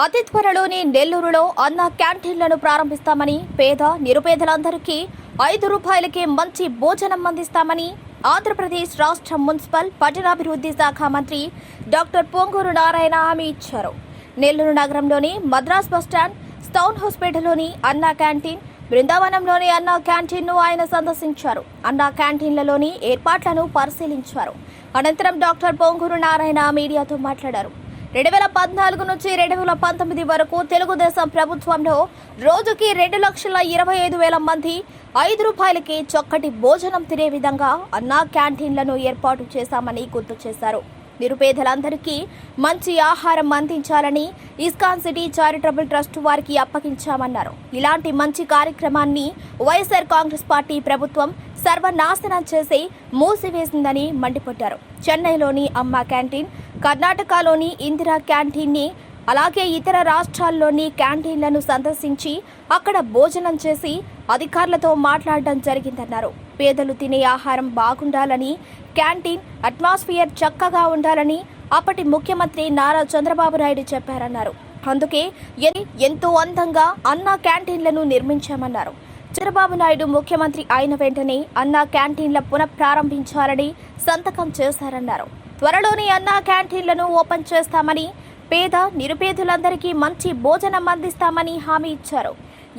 అతి త్వరలోనే నెల్లూరులో అన్న క్యాంటీన్లను ప్రారంభిస్తామని పేద నిరుపేదలందరికీ ఐదు రూపాయలకే మంచి భోజనం అందిస్తామని ఆంధ్రప్రదేశ్ రాష్ట్ర మున్సిపల్ పట్టణాభివృద్ధి శాఖ మంత్రి డాక్టర్ పొంగూరు నారాయణ హామీ ఇచ్చారు. నెల్లూరు నగరంలోని మద్రాస్ బస్టాండ్ స్టౌన్ హాస్పిటల్లోని అన్నా క్యాంటీన్ బృందావనంలోని అన్నా క్యాంటీన్ను ఆయన సందర్శించారు. అన్నా క్యాంటీన్లలోని ఏర్పాట్లను పరిశీలించారు. అనంతరం డాక్టర్ పొంగూరు నారాయణ మీడియాతో మాట్లాడారు. రెండు వేల పద్నాలుగు నుంచి రెండు వేల పంతొమ్మిది వరకు తెలుగుదేశం ప్రభుత్వంలో రోజుకి రెండు లక్షల ఇరవై ఐదు వేల మంది ఐదు రూపాయలకి చక్కటి భోజనం తినే విధంగా అన్నా క్యాంటీన్లను ఏర్పాటు చేశామని గుర్తు చేశారు. నిరుపేదలందరికీ మంచి ఆహారం అందించాలని ఇస్కాన్ సిటీ చారిటబుల్ ట్రస్ట్ వారికి అప్పగించామన్నారు. ఇలాంటి మంచి కార్యక్రమాన్ని వైఎస్ఆర్ కాంగ్రెస్ పార్టీ ప్రభుత్వం సర్వనాశనం చేసి మూసివేసిందని మండిపడ్డారు. చెన్నైలోని అమ్మ క్యాంటీన్ కర్ణాటకలోని ఇందిరా క్యాంటీన్ని అలాగే ఇతర రాష్ట్రాల్లోని క్యాంటీన్లను సందర్శించి అక్కడ భోజనం చేసి అధికారులతో మాట్లాడడం జరిగిందన్నారు. పేదలు తినే ఆహారం బాగుండాలని క్యాంటీన్ అట్మాస్ఫియర్ చక్కగా ఉండాలని అప్పటి ముఖ్యమంత్రి నారా చంద్రబాబు నాయుడు చెప్పారన్నారు. అందుకే ఎంతో అందంగా అన్న క్యాంటీన్లను నిర్మించామన్నారు. చంద్రబాబు నాయుడు ముఖ్యమంత్రి అయిన వెంటనే అన్న క్యాంటీన్ల పునఃప్రారంభించాలని సంతకం చేశారన్నారు. త్వరలోనే అన్నా క్యాంటీన్లను ఓపెన్ చేస్తామని పేద నిరుపేదలందరికీ మంచి భోజనం అందిస్తామని హామీ ఇచ్చారు.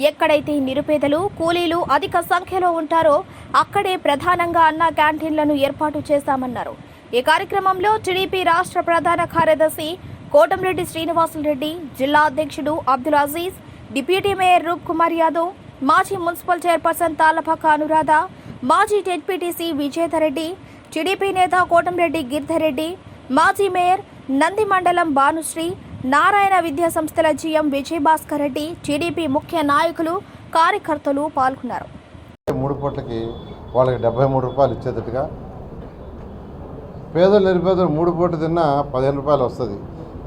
ఎక్కడైతే నిరుపేదలు కూలీలు అధిక సంఖ్యలో ఉంటారో అక్కడే ప్రధానంగా అన్నా క్యాంటీన్లను ఏర్పాటు చేశామన్నారు ఈ కార్యక్రమంలో టీడీపీ రాష్ట్ర ప్రధాన కార్యదర్శి కోటంరెడ్డి శ్రీనివాసులరెడ్డి జిల్లా అధ్యక్షుడు అబ్దుల్ అజీజ్ డిప్యూటీ మేయర్ రూప్ కుమార్ యాదవ్ మాజీ మున్సిపల్ చైర్పర్సన్ తాళ్ళపాక అనురాధ మాజీ జెడ్పీటీసీ విజేతారెడ్డి టీడీపీ నేత కోటంరెడ్డి గిరిధరెడ్డి మాజీ మేయర్ నంది మండలం భానుశ్రీ నారాయణ విద్యా సంస్థల జీఎం విజయభాస్కర్ రెడ్డి టీడీపీ ముఖ్య నాయకులు కార్యకర్తలు పాల్గొన్నారు. మూడు పూటలకి వాళ్ళకి డెబ్బై మూడు రూపాయలు ఇచ్చేటట్టుగా పేదలు నిరుపేదలు మూడు పూట తిన్నా పదిహేను రూపాయలు వస్తుంది.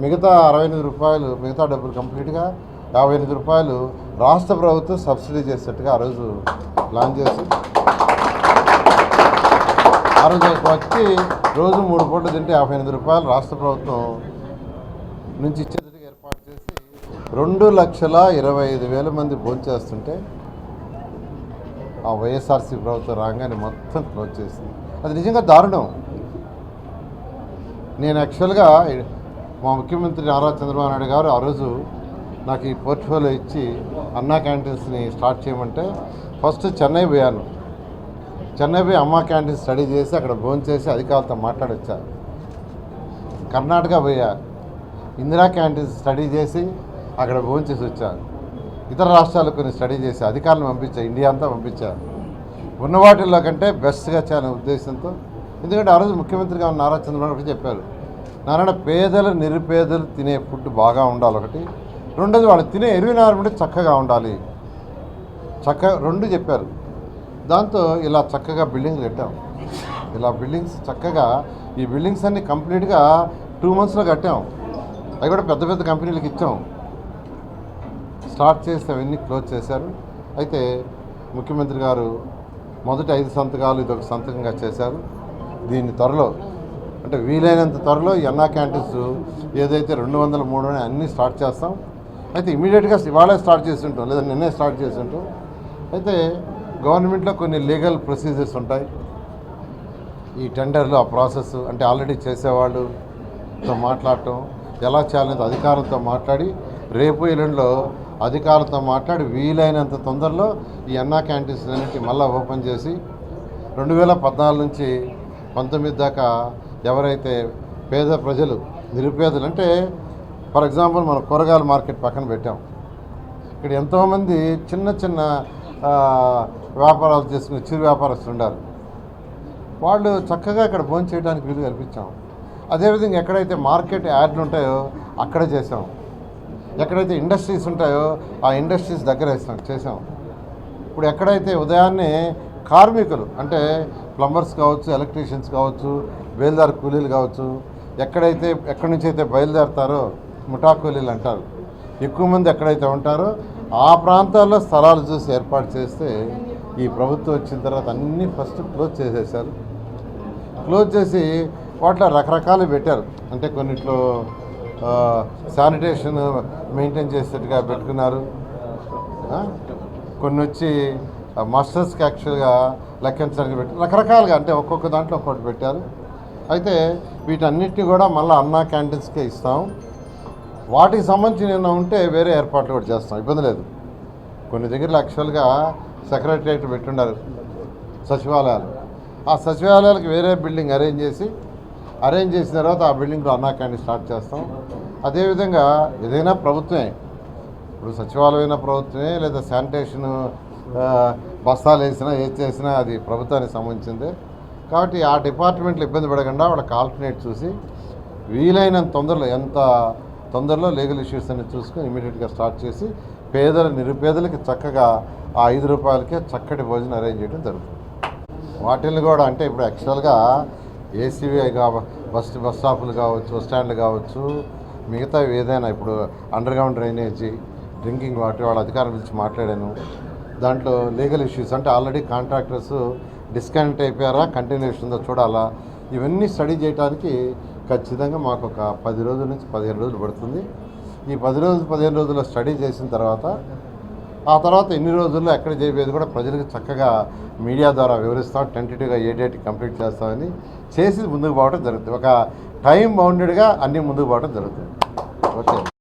మిగతా అరవై ఎనిమిది రూపాయలు మిగతా డబ్బులు కంప్లీట్గా యాభై ఎనిమిది రూపాయలు రాష్ట్ర ప్రభుత్వం సబ్సిడీ చేసేట్టుగా ఆ రోజు ప్లాన్ చేసి ఆ రోజు వచ్చి రోజు మూడు పూటలు తింటే యాభై ఎనిమిది రూపాయలు రాష్ట్ర ప్రభుత్వం నుంచి ఇచ్చేందుకు ఏర్పాటు చేసి రెండు లక్షల ఇరవై ఐదు వేల మంది భోంచేస్తుంటే ఆ వైఎస్ఆర్సీ ప్రభుత్వం రాగానే మొత్తం క్లోజ్ చేసింది. అది నిజంగా దారుణం. నేను యాక్చువల్గా మా ముఖ్యమంత్రి నారా చంద్రబాబు నాయుడు గారు ఆ రోజు నాకు ఈ పోర్ట్ఫోలియో ఇచ్చి అన్నా క్యాంటీన్స్ని స్టార్ట్ చేయమంటే ఫస్ట్ చెన్నై పోయాను. చెన్నై పోయి అమ్మ క్యాంటీన్ స్టడీ చేసి అక్కడ భోజనం చేసి అధికారులతో మాట్లాడొచ్చా? కర్ణాటక పోయా. ఇందిరా క్యాంటీన్ స్టడీ చేసి అక్కడ భోజనం చేసి వచ్చా. ఇతర రాష్ట్రాలకు కొన్ని స్టడీ చేసి అధికారులను పంపించా ఇండియా అంతా పంపించా. ఉన్న వాటిల్లో కంటే బెస్ట్గా చేయాలనే ఉద్దేశంతో ఎందుకంటే ఆ రోజు ముఖ్యమంత్రిగా ఉన్న నారా చంద్రబాబు నాయుడు చెప్పారు నారాయణ పేదలు నిరుపేదలు తినే ఫుడ్ బాగా ఉండాలి ఒకటి. రెండోది వాళ్ళు తినే ఎన్విరాన్మెంట్ చక్కగా ఉండాలి. చక్క రెండు చెప్పారు. దాంతో ఇలా చక్కగా బిల్డింగ్ కట్టాం. ఇలా బిల్డింగ్స్ చక్కగా ఈ బిల్డింగ్స్ అన్ని కంప్లీట్గా టూ మంత్స్లో కట్టాం. అవి కూడా పెద్ద పెద్ద కంపెనీలకు ఇచ్చాం. స్టార్ట్ చేసి అవన్నీ క్లోజ్ చేశారు. అయితే ముఖ్యమంత్రి గారు మొదటి ఐదు సంతకాలు ఇదొక సంతకంగా చేశారు. దీన్ని త్వరలో అంటే వీలైనంత త్వరలో ఎన్నా క్యాంటీన్స్ ఏదైతే రెండు వందల మూడు అని అన్నీ స్టార్ట్ చేస్తాం. అయితే ఇమీడియట్గా ఇవాళే స్టార్ట్ చేసి ఉంటాం. లేదా నిన్నే స్టార్ట్ చేసి ఉంటాం. అయితే గవర్నమెంట్లో కొన్ని లీగల్ ప్రొసీజర్స్ ఉంటాయి. ఈ టెండర్లు ఆ ప్రాసెస్ అంటే ఆల్రెడీ చేసేవాళ్ళుతో మాట్లాడటం ఎలా చేయాలనేది అధికారులతో మాట్లాడి రేపు ఎల్లుండిలో అధికారులతో మాట్లాడి వీలైనంత తొందరలో ఈ అన్నా క్యాంటీన్స్ అన్నింటి మళ్ళీ ఓపెన్ చేసి రెండు వేల పద్నాలుగు నుంచి పంతొమ్మిది దాకా ఎవరైతే పేద ప్రజలు నిరుపేదలు అంటే ఫర్ ఎగ్జాంపుల్ మనం కూరగాయల మార్కెట్ పక్కన పెట్టాం. ఇక్కడ ఎంతోమంది చిన్న చిన్న వ్యాపారాలు చేసుకునే చిరు వ్యాపారస్తులు ఉండారు వాళ్ళు చక్కగా ఇక్కడ భోజనం చేయడానికి వీలు కల్పించాం. అదేవిధంగా ఎక్కడైతే మార్కెట్ యాడ్లు ఉంటాయో అక్కడ చేసాం ఎక్కడైతే ఇండస్ట్రీస్ ఉంటాయో ఆ ఇండస్ట్రీస్ దగ్గర వేసాం చేసాం ఇప్పుడు ఎక్కడైతే ఉదయాన్నే కార్మికులు అంటే ప్లంబర్స్ కావచ్చు ఎలక్ట్రీషియన్స్ కావచ్చు బయలుదేరి కూలీలు కావచ్చు ఎక్కడైతే ఎక్కడి నుంచి అయితే బయలుదేరతారో ముఠా కూలీలు అంటారు. ఎక్కువ మంది ఎక్కడైతే ఉంటారో ఆ ప్రాంతాల్లో స్థలాలు చూసి ఏర్పాటు చేస్తే ఈ ప్రభుత్వం వచ్చిన తర్వాత అన్నీ ఫస్ట్ క్లోజ్ చేసేసారు. క్లోజ్ చేసి వాటిలో రకరకాలు పెట్టారు. అంటే కొన్నిట్లో శానిటేషన్ మెయింటైన్ చేసేట్టుగా పెట్టుకున్నారు. కొన్ని వచ్చి మాస్టర్స్కి యాక్చువల్గా లెక్కించడానికి పెట్టి రకరకాలుగా అంటే ఒక్కొక్క దాంట్లో ఒక్కొక్కటి పెట్టారు. అయితే వీటన్నిటిని కూడా మళ్ళీ అన్నా క్యాంటీన్స్కే ఇస్తాం. వాటికి సంబంధించి ఏమైనా ఉంటే వేరే ఏర్పాట్లు కూడా చేస్తాం. ఇబ్బంది లేదు. కొన్ని దగ్గర యాక్చువల్గా సెక్రటరియట్ పెట్టుండారు సచివాలయాలు. ఆ సచివాలయాలకు వేరే బిల్డింగ్ అరేంజ్ చేసి అరేంజ్ చేసిన తర్వాత ఆ బిల్డింగ్లో అన్నా క్యాంటీన్ స్టార్ట్ చేస్తాం. అదేవిధంగా ఏదైనా ప్రభుత్వమే ఇప్పుడు సచివాలయమైన ప్రభుత్వమే లేదా శానిటేషన్ బస్తాలు వేసినా ఏది చేసినా అది ప్రభుత్వానికి సంబంధించిందే. కాబట్టి ఆ డిపార్ట్మెంట్లు ఇబ్బంది పడకుండా వాళ్ళకి ఆల్టర్నేట్ చూసి వీలైనంత తొందరలో ఎంత తొందరలో లీగల్ ఇష్యూస్ అన్ని చూసుకొని ఇమీడియట్గా స్టార్ట్ చేసి పేదల నిరుపేదలకి చక్కగా ఆ ఐదు రూపాయలకే చక్కటి భోజనం అరేంజ్ చేయడం జరుగుతుంది. వాటిని కూడా అంటే ఇప్పుడు యాక్చువల్గా ఏసీవీ కావ బస్ బస్ స్టాపులు కావచ్చు బస్ స్టాండ్లు కావచ్చు మిగతా ఏదైనా ఇప్పుడు underground drainage drinking water వాళ్ళ అధికారుల గురించి మాట్లాడాను. దాంట్లో లీగల్ ఇష్యూస్ అంటే ఆల్రెడీ కాంట్రాక్టర్స్ డిస్కనెక్ట్ అయిపోయారా కంటిన్యూషన్ ఉందో చూడాలా. ఇవన్నీ స్టడీ చేయడానికి ఖచ్చితంగా మాకు ఒక పది రోజుల నుంచి పదిహేను రోజులు పడుతుంది. ఈ పది రోజులు పదిహేను రోజుల్లో స్టడీ చేసిన తర్వాత ఆ తర్వాత ఎన్ని రోజుల్లో ఎక్కడ చేయబోయేది కూడా ప్రజలకు చక్కగా మీడియా ద్వారా వివరిస్తాం టెంటేటివ్గా ఏ డేట్ కంప్లీట్ చేస్తామని చేసి ముందుకు పోవడం జరుగుతుంది. ఒక టైం బౌండెడ్గా అన్నీ ముందుకు పోవడం జరుగుతుంది. ఓకే.